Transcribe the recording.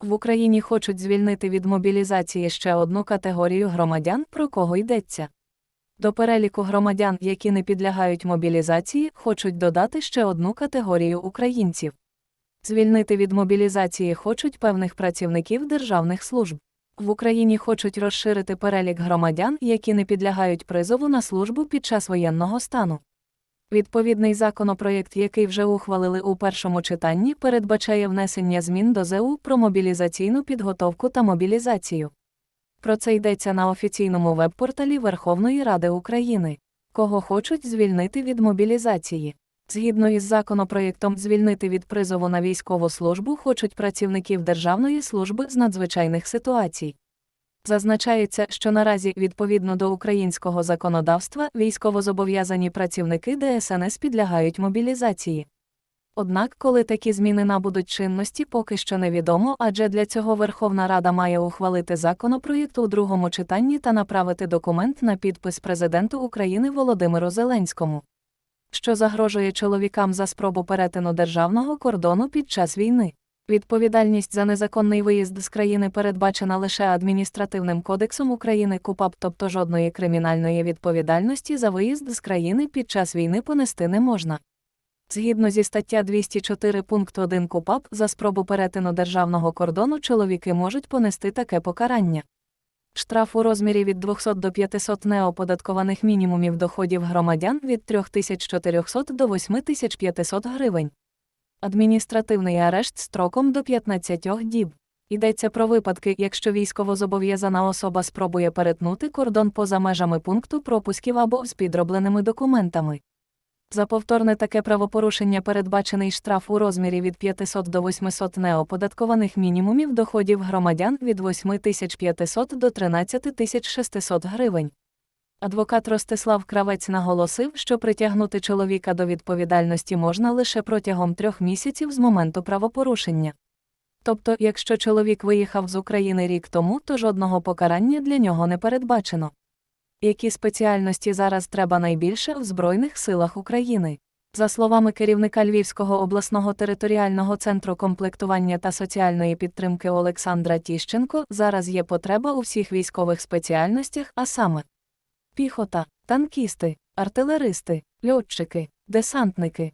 В Україні хочуть звільнити від мобілізації ще одну категорію громадян, про кого йдеться. До переліку громадян, які не підлягають мобілізації, хочуть додати ще одну категорію українців. Звільнити від мобілізації хочуть певних працівників державних служб. В Україні хочуть розширити перелік громадян, які не підлягають призову на службу під час воєнного стану. Відповідний законопроєкт, який вже ухвалили у першому читанні, передбачає внесення змін до ЗЕУ про мобілізаційну підготовку та мобілізацію. Про це йдеться на офіційному веб-порталі Верховної Ради України. Кого хочуть звільнити від мобілізації. Згідно із законопроєктом, звільнити від призову на військову службу хочуть працівників Державної служби з надзвичайних ситуацій. Зазначається, що наразі, відповідно до українського законодавства, військовозобов'язані працівники ДСНС підлягають мобілізації. Однак, коли такі зміни набудуть чинності, поки що невідомо, адже для цього Верховна Рада має ухвалити законопроєкт у другому читанні та направити документ на підпис президенту України Володимиру Зеленському. Що загрожує чоловікам за спробу перетину державного кордону під час війни. Відповідальність за незаконний виїзд з країни передбачена лише адміністративним кодексом України КУПАП, тобто жодної кримінальної відповідальності за виїзд з країни під час війни понести не можна. Згідно зі стаття 204 пункт 1 КУПАП, за спробу перетину державного кордону чоловіки можуть понести таке покарання. Штраф у розмірі від 200 до 500 неоподаткованих мінімумів доходів громадян від 3400 до 8500 гривень. Адміністративний арешт строком до 15 діб. Йдеться про випадки, якщо військовозобов'язана особа спробує перетнути кордон поза межами пункту пропусків або з підробленими документами. За повторне таке правопорушення передбачений штраф у розмірі від 500 до 800 неоподаткованих мінімумів доходів громадян від 8500 до 13600 гривень. Адвокат Ростислав Кравець наголосив, що притягнути чоловіка до відповідальності можна лише протягом трьох місяців з моменту правопорушення. Тобто, якщо чоловік виїхав з України рік тому, то жодного покарання для нього не передбачено. Які спеціальності зараз треба найбільше в Збройних силах України? За словами керівника Львівського обласного територіального центру комплектування та соціальної підтримки Олександра Тіщенко, зараз є потреба у всіх військових спеціальностях, а саме піхота, танкісти, артилеристи, льотчики, десантники,